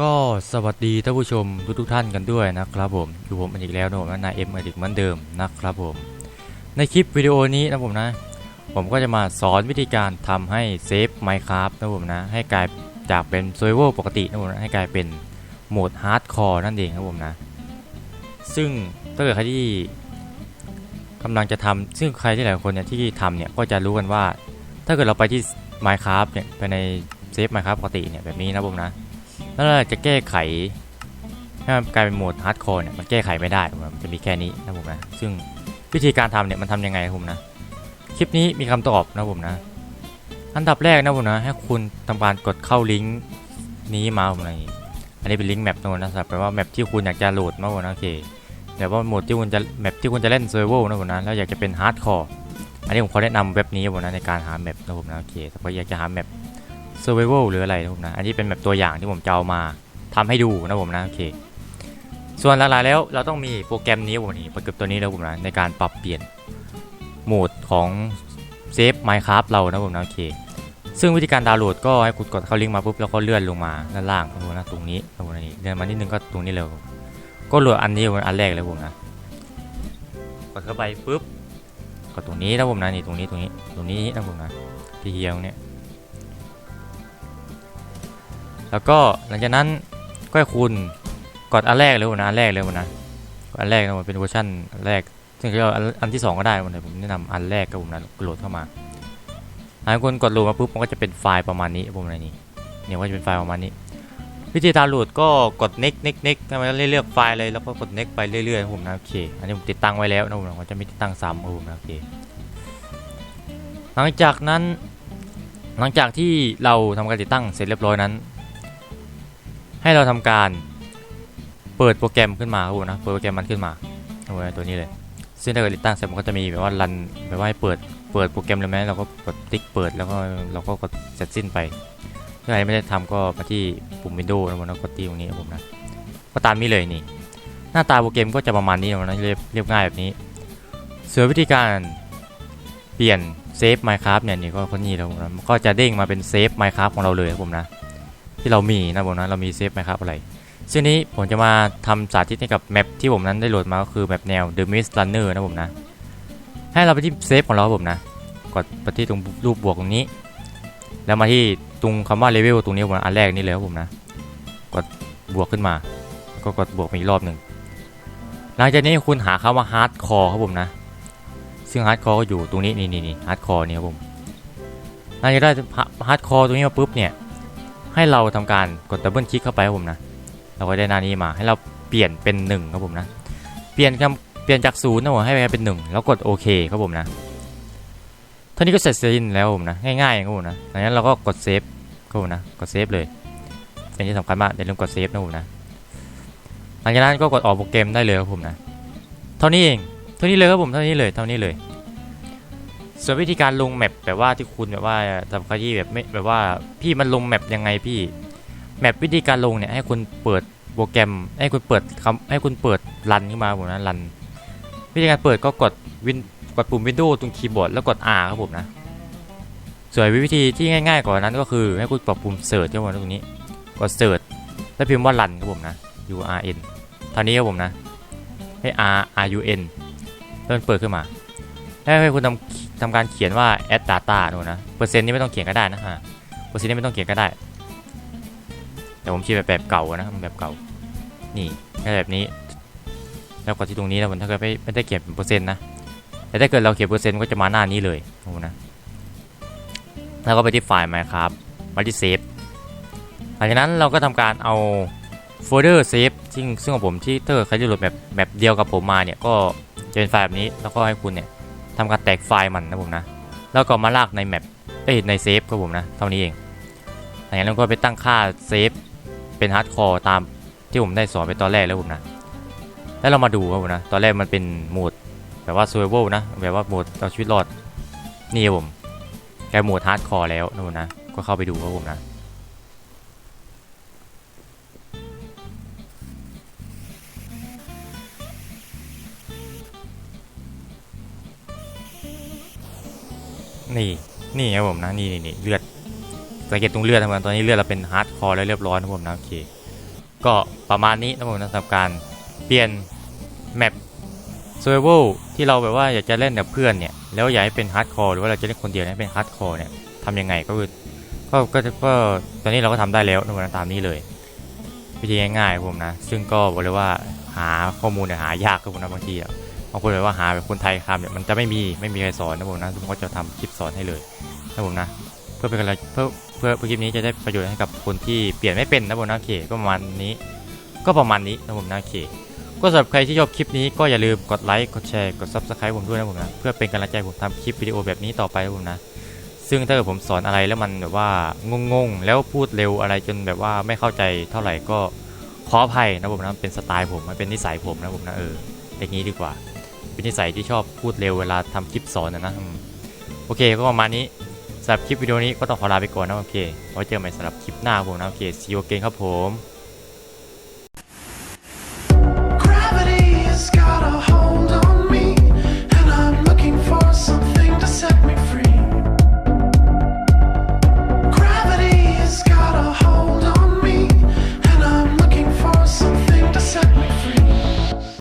ก็สวัสดีท่านผู้ชมทุกทุกท่านกันด้วยนะครับผมอยู่ผมอีกแล้วนะผมนายเอ็มอดิกเหมือนเดิมนะครับผม ในคลิปวิดีโอนี้นะผมนะ ผมก็จะมาสอนวิธีการทำให้เซฟ Minecraft นะผมนะ ให้กลายจากเป็น s u r v i v a l ปกตินะผมนะให้กลายเป็นโหมด Hardcore นั่นเองครับผมนะ ซึ่งถ้าเกิดใครที่กำลังจะทำซึ่งใครที่หลายคนเนี่ยที่ทำเนี่ยก็จะรู้กันว่า ถ้าเกิดเราไปที่ Minecraft เนี่ยไปในเซฟ Minecraft ปกติเนี่ยแบบนี้นะผมนะ แล้วเราจะแก้ไขให้มันกลายเป็นโหมดฮาร์ดคอร์เนี่ยมันแก้ไขไม่ได้ผมมันจะมีแค่นี้นะผมนะซึ่งวิธีการทำเนี่ยมันทำยังไงครับผมนะ คลิปนี้มีคำตอบนะผมนะ อันดับแรกนะผมนะให้คุณทำการกดเข้าลิงก์นี้มาผมนะอันนี้เป็นลิงก์แมปนะผมนะสำหรับแปลว่าแมปที่คุณอยากจะโหลดมาผมนะโอเคแต่ว่าโหมดที่คุณจะแมปที่คุณจะเล่นเซอร์เวอร์นะผมนะแล้วอยากจะเป็นฮาร์ดคอร์อันนี้ผมขอแนะนำเว็บนี้ผมนะในการหาแมปนะผมนะโอเคแต่ว่าอยากจะหาแมป survival หรืออะไรนะผมนะ อันนี้เป็นแบบตัวอย่างที่ผมจะเอามาทำให้ดูนะผมนะโอเค ส่วนหลักๆแล้วเราต้องมีโปรแกรมนี้ผมนี่ปรแกรมตัวนี้แล้วผมนะในการปรับเปลี่ยนโหมดของเซฟ Minecraft เรานะผมนะโอเค ซึ่งวิธีการดาวน์โหลดก็ให้คุณกดเข้าลิงก์มาปุ๊บแล้วก็เลื่อนลงมาด้านล่างนะผมนะตรงนี้นะผมนะนี่เลื่อนมานิดนึงก็ตรงนี้เลยก็โหลดอันนี้ผมอันแรกเลยผมนะกดเข้าไปปุ๊บกดตรงนี้นะผมนะนี่ตรงนี้ตรงนี้ตรงนี้นะผมนะที่เฮียงเนี้ย แล้วก็หลังจากนั้นก็ให้คุณกดอันแรกเลยนะอันแรกเลยนะอันแรกนะมันเป็นเวอร์ชันแรก ซึ่งก็อันอันที่สองก็ได้วันไหนผมแนะนำอันแรกกับผมนะโหลดเข้ามาหลังจากคุณกดโหลดมาปุ๊บมันก็จะเป็นไฟล์ประมาณนี้ผมในนี่เนี่ยก็จะเป็นไฟล์ประมาณนี้ วิธีดาวโหลดก็กด next next next ให้มันเลือกไฟล์เลยแล้วก็กด next ไปเรื่อยๆผมนะโอเคอันนี้ผมติดตั้งไว้แล้วนะผมนะผมจะไม่ติดตั้งซ้ำผมนะโอเคหลังจากนั้นหลังจากที่เราทำการติดตั้งเสร็จเรียบร้อยนั้น ให้เราทำการเปิดโปรแกรมขึ้นมาครับผมนะเปิดโปรแกรมมันขึ้นมาเอาไว้ตัวนี้เลย ซึ่งถ้าเกิดติดตั้งเสร็จมันก็จะมีแบบว่ารันแบบว่าให้เปิดเปิดโปรแกรมเลยไหมเราก็กดติ๊กเปิดแล้วก็เราก็กดเสร็จสิ้นไปถ้าใครไม่ได้ทำก็มาที่ปุ่ม Windows นะผมนะกดที่ตรงนี้ครับผมนะก็ตามนี้เลยนี่หน้าตาโปรแกรมก็จะประมาณนี้นะเรียบเรียบง่ายแบบนี้ส่วนวิธีการเปลี่ยนเซฟ Minecraft เนี่ยนี่ก็คนนี้แล้วผมนะมันก็จะเด้งมาเป็นเซฟ Minecraft ของเราเลยครับผมนะ ที่เรามีนะผมนะเรามีเซฟไหมครับอะไรซึ่งนี้ผมจะมาทำสาธิตให้กับแมปที่ผมนั้นได้โหลดมาก็คือแมปแนว The Mist Runner นะผมนะ ให้เราไปที่เซฟของเราครับผมนะ กดไปที่ตรงรูปบวกตรงนี้ แล้วมาที่ตรงคำว่าเลเวลตรงนี้ผมนอันแรกนี่เลยครับผมนะ กดบวกขึ้นมา ก็กดบวกอีกรอบหนึ่งหลังจากนี้คุณหาคำว่า Hardcore ครับผมนะ ซึ่ง Hardcore ก็อยู่ตรงนี้นี่นี่นี่ Hardcore นี่ครับผมหลังจากได้ Hardcore ตรงนี้มาปุ๊บเนี่ย ให้เราทำการกดดับเบิลคลิกเข้าไปครับผมนะ เราก็ได้หน้านี้มาให้เราเปลี่ยนเป็น1ครับผมนะ เปลี่ยนคำเปลี่ยนจากศูนย์นะผมให้ไปเป็น 1 แล้วกดโอเคครับผมนะเท่านี้ก็เสร็จสิ้นแล้วครับผมนะง่ายๆครับผมนะดังนั้นเราก็กดเซฟครับผมนะกดเซฟเลยเป็นที่สำคัญมากอย่าลืมกดเซฟนะผมนะหลังจากนั้นก็กดออกโปรแกรมได้เลยครับผมนะ เท่านี้เอง เท่านี้เลยครับผม เท่านี้เลย เท่านี้เลย ส่วนวิธีการลงแมปแบบว่าที่คุณแบบว่าทำคดีแบบไม่แบบว่าพี่มันลงแมปยังไงพี่แมปวิธีการลงเนี่ยให้คุณเปิดโปรแกรม ให้คุณเปิดคำให้คุณเปิดรันขึ้นมาผมนะรันวิธีการเปิดก็กดวินกดปุ่ม Windows ตรงคีย์บอร์ดแล้วกด R ครับผมนะส่วนวิธีที่ง่ายๆกว่านั้นก็คือให้คุณกดปุ่ม Search ครับผมตรงนี้กด Search แล้วพิมพ์ว่ารันครับผมนะ U R N ท่านี้ครับผมนะให้ R R U N แล้วมันเปิดขึ้นมา ให้คุณทำทำการเขียนว่า add data ดูนะ เปอร์เซ็นต์นี่ไม่ต้องเขียนก็ได้นะฮะ เปอร์เซ็นต์นี่ไม่ต้องเขียนก็ได้ แต่ผมเขียนแบบแบบเก่านะแบบเก่า นี่แค่แบบนี้ แล้วกดที่ตรงนี้นะผมถ้าเกิดไม่ไม่ได้เขียนเป็นเปอร์เซ็นต์นะ แต่ถ้าเกิดเราเขียนเปอร์เซ็นต์ก็จะมาหน้านี้เลยดูนะ แล้วก็ไปที่ไฟล์ Minecraft มาที่เซฟหลังจากนั้นเราก็ทำการเอาโฟลเดอร์เซฟซึ่งซึ่งของผมที่ถ้าเกิดใครจะโหลดแบบแบบเดียวกับผมมาเนี่ยก็จะเป็นไฟล์แบบนี้แล้วก็ให้คุณเนี่ย ทำการแตกไฟล์มันนะผมนะ แล้วก็มาลากในแมปเอ้ยในเซฟครับผมนะ เท่านี้เองหลังจากนั้นก็ไปตั้งค่าเซฟเป็นฮาร์ดคอร์ตามที่ผมได้สอนไปตอนแรกแล้วผมนะ แล้วเรามาดูครับผมนะ ตอนแรกมันเป็นโหมดแบบว่า survival นะ แบบว่าโหมดเอาชีวิตรอด นี่ครับผมกลายโหมดฮาร์ดคอร์แล้วนะผมนะ ก็เข้าไปดูครับผมนะ นี่นี่ครับผมนะนี่นี่นเลือดสังเกตตรงเลือดทำไมตอนนี้เลือดเราเป็นฮาร์ดคอร์แล้วเรียบร้อยนะผมนะโอเคก็ประมาณนี้นะผมนะสำหรับการเปลี่ยนแมป survival ที่เราแบบว่าอยากจะเล่นกับเพื่อนเนี่ยแล้วอยากให้เป็นฮาร์ดคอร์หรือว่าเราจะเล่นคนเดียวให้เป็นฮาร์ดคอร์เนี่ยทำยังไงก็คือก็ก็ก็ตอนนี้เราก็ทำได้แล้วนะผมนะตามนี้เลย วิธีง่ายๆผมนะ ซึ่งก็บอกเลยว่าหาข้อมูลเนี่ยหายากครับผมนะบางทีอะ บางคนแบบว่าหาแบบคนไทยคำเนี่ยมันจะไม่มีไม่มีใครสอนนะผมนะผมก็จะทำคลิปสอนให้เลยนะผมนะ เพื่อเป็นกำลังเพื่อเพื่อเพื่อคลิปนี้จะได้ประโยชน์ให้กับคนที่เปลี่ยนไม่เป็นนะผมนะโอเคก็ประมาณนี้ ก็ประมาณนี้นะผมนะโอเคก็สำหรับใครที่ชอบคลิปนี้ก็อย่าลืมกดไลค์กดแชร์กด subscribe ผมด้วยนะผมนะเพื่อเป็นกำลังใจผมทำคลิปวิดีโอแบบนี้ต่อไปนะผมนะซึ่งถ้าเกิดผมสอนอะไรแล้วมันแบบว่างงๆ แล้วพูดเร็วอะไรจนแบบว่าไม่เข้าใจเท่าไหร่ก็ขออภัยนะผมนะเป็นสไตล์ผมมันเป็นนิสัยผมนะผมนะเอออย่างนี้ดีกว่า เป็นนิสัยที่ชอบพูดเร็วเวลาทำคลิปสอนนะนะโอเคก็ประมาณนี้สำหรับคลิปวิดีโอนี้ก็ต้องขอลาไปก่อนนะโอเคไว้เจอกันใหม่สำหรับคลิปหน้าผมนะโอเคซีโอเกนครับผม